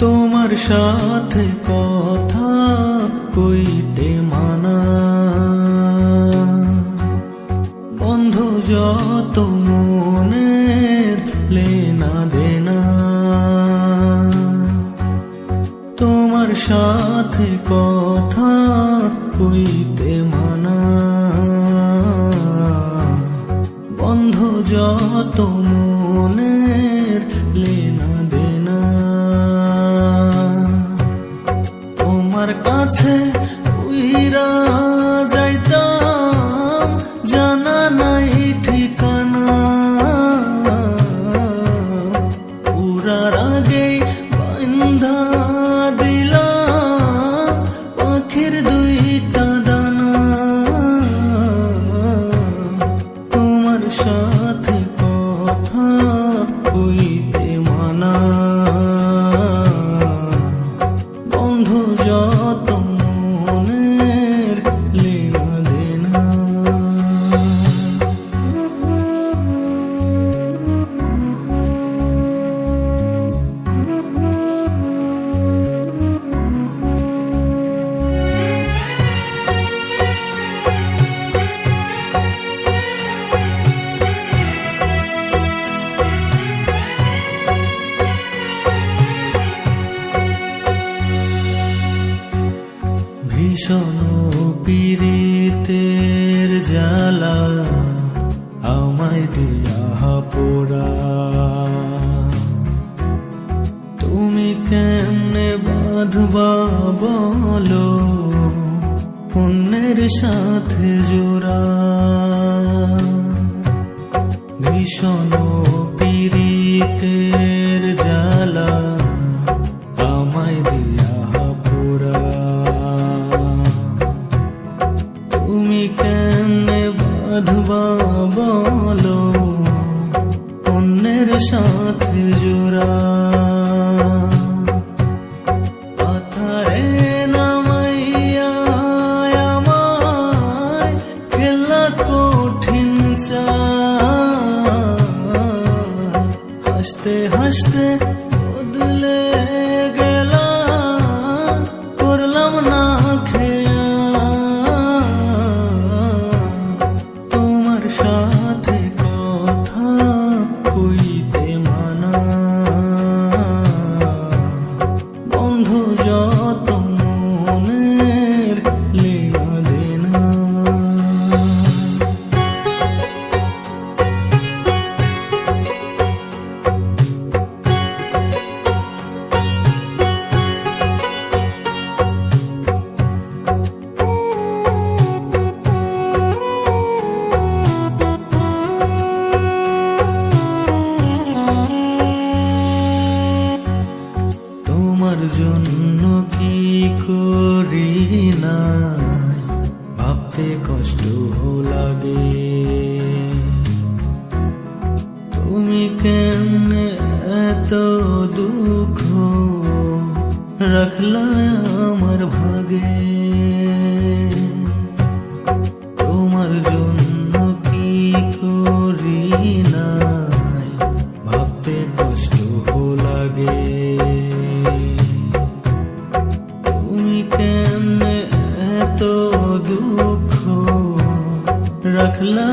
তোমার সাথে কথা কইতে মানা। বন্ধু যত মনের লেনা দেনা তোমার সাথে কথা কাছে উইরা যাইতাম জানা নাই ঠিকানা। উড়ার আগে বান্ধা ভীষণ পীড়িতের জ্বালা, আমায় দিয়া পোড়া তুমি কেমনে বাঁধবা বলো, অন্যের সাথে জোড়া। ভীষণ পীড়িতের বাঁধবা বলো অন্যের সাথে জোড়া। পাথারে নামাইয়া আমায় খেলা কঠিন চাল হাসতে হাসতে জন্য কি করি না ভাবতে কষ্ট লাগে। তুমি কেন এত দুঃখ রাখলা আমার ভাগে? তুমি কেমনে এত দুঃখ রাখলা